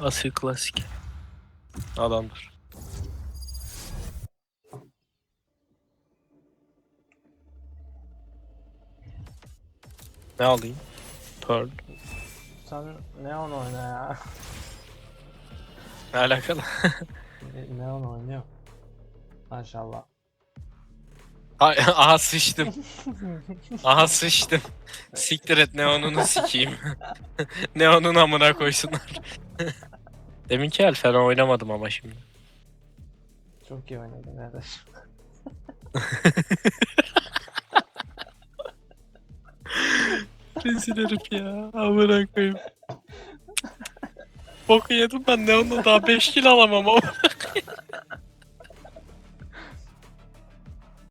Asil klasik. Adamdır. Ne alayım? Pearl. Sen Neon oyna ya. Ne alakalı? Ne- Neon oynuyor. Maşallah. Ay, Aha sıçtım. Aha sıçtım. Siktir et neonunu sikeyim. Neonun amına koysunlar. Deminki el fena oynamadım ama şimdi. Çok iyi oynadın kardeş. Rezil herif ya. Amına koyayım. Boku yedim ben neonla daha 5 kill alamam ama.